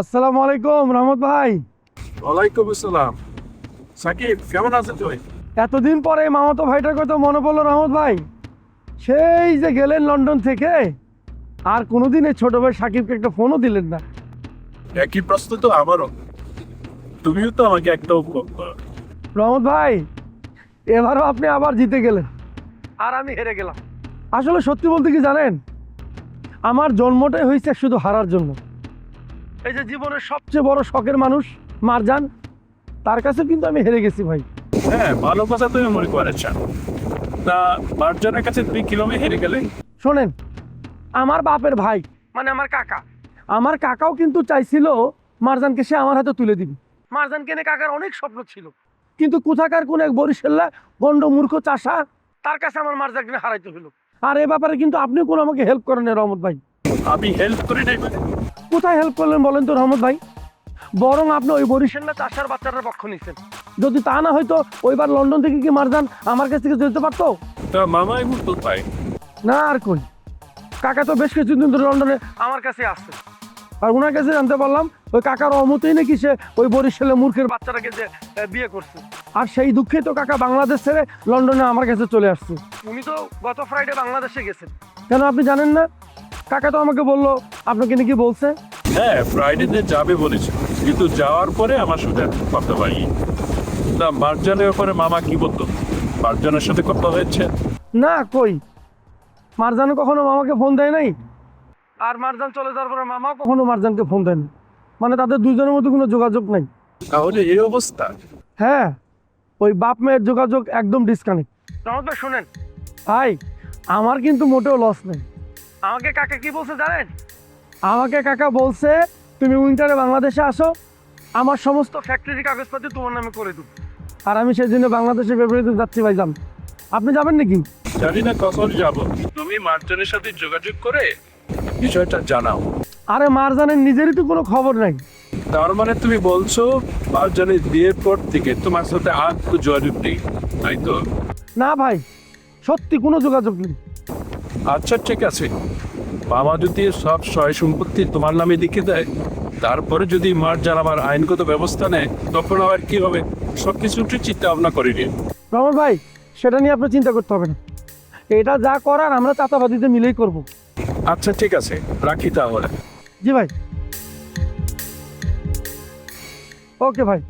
আসসালামু আলাইকুম রহমত ভাই। ওয়ালাইকুম আসসালাম। সাকিব কেমন আছেন তুই এতদিন পরে মামাতো ভাইটার কথা মনে পড়ল রহমত ভাই। সেই যে গেলেন লন্ডন থেকে আর কোনোদিন এই ছোট ভাই সাকিবকে একটা ফোনও দিলেন না। একই প্রশ্ন তো আমারও। তুমিও তো আমাকে একটা। রহমত ভাই এবারও আপনি আবার জিতে গেলেন আর আমি হেরে গেলাম। আসলে সত্যি বলতে কি জানেন? আমার জন্মটাই হয়েছে শুধু হারার জন্য। এই যে জীবনের সবচেয়ে বড় শখের মানুষ মারজান তার কাছে কিন্তু আমি হেরে গেছি ভাই। হ্যাঁ ভালো কথা তুমি মনে করেছ তা মার্জনের কাছে দুই কিলোমিটার হেরে গেলে শোনেন আমার বাপের ভাই মানে আমার কাকা আমার কাকাও কিন্তু চাইছিল মারজানকে সে আমার হাতে তুলে দিবে। মারজানকে কেনে কাকার অনেক স্বপ্ন ছিল কিন্তু কোথাকার কোন এক বরিশাল্লা গন্ড মূর্খ চাষা তার কাছে আমার মারজানকে হারাইতে হলো আর এ ব্যাপারে কিন্তু আপনি কোনো আমাকে হেল্প করেন রহমত ভাই। আমি হেল্প করি নাই মানে। কোথায় হেল্প করলেন বলেন তো রহমত ভাই? বরং আপনি ওই বরিশাল্লা চাষার বাচ্চাটার পক্ষ নিছেন। যদি তা না হয়তো ওইবার লন্ডন থেকে কি মারজান আমার কাছ থেকে যেতে পারতো? তা মামা এমন তো পাই না আর কই। কাকা তো বেশ কিছুদিন ধরে লন্ডনে আমার কাছে আসছে আর ওনার কাছে জানতে পারলাম ওই কাকার অমতেই নাকি সে ওই বরিশালে মূর্খের বাচ্চাটাকে যে বিয়ে করছে। আর সেই দুঃখে তো কাকা বাংলাদেশ ছেড়ে লন্ডনে আমার কাছে চলে আসছে। উনি তো গত ফ্রাইডে বাংলাদেশে গেছেন। কেন আপনি জানেন না? কাকা তো আমাকে বলল আপনাকে নাকি বলছে? হ্যাঁ ফ্রাইডে ফ্রাইডেতে যাবে বলেছে। কিন্তু যাওয়ার পরে আমার সাথে কথা পাইনি তা মার্জানের ব্যাপারে মামা কি বলতো? মার্জানের সাথে কথা হয়েছে? না কই? মারজানও কখনো মামাকে ফোন দেয় নাই? আর মারজান চলে যাওয়ার পরে মামা কখনো মারজানকে ফোন দেয়নি মানে তাদের দুজনের মধ্যে কোনো যোগাযোগ নাই। তাহলে এই অবস্থা? হ্যাঁ ওই বাপ মেয়ের যোগাযোগ একদম ডিসকানেক্ট ভাই শোনেন। ভাই আমার কিন্তু মোটেও লস নেই। আমাকে কাকা কি বলছে জানেন? আমাকে কাকা বলছে তুমি উইন্টারে বাংলাদেশে আসো আমার সমস্ত ফ্যাক্টরি কাগজপাতি তোমার নামে করে দেবো। আর আমি সেই জন্য বাংলাদেশে ফেব্রুয়ারিতে যাচ্ছি ভাই যান আপনি যাবেন নাকি? জানি না কখন যাব। তুমি মার্জানের সাথে যোগাযোগ করে বিষয়টা জানাও। আরে মারজানের নিজেরই তো কোনো খবর নাই। তার মানে তুমি বলছো মার্জানের বিয়ের পর থেকে তোমার সাথে আর তো যোগাযোগ নেই তাই তো? না ভাই সত্যি কোনো যোগাযোগ নেই। আচ্ছা ঠিক আছে। বাবা যদি সব সয় সম্পত্তি তোমার নামে লিখে দেয় তারপরে যদি মার্জান আমার আইনগত ব্যবস্থা নেয় তখন আবার কি হবে? সব কিছু চিন্তা ভাবনা করে নিন রহমান ভাই সেটা নিয়ে আপনার চিন্তা করতে হবে না। এটা যা করার আমরা চাতাবাদিতে মিলেই করব। আচ্ছা ঠিক আছে। রাখি তাহলে। জি ভাই। ওকে ভাই।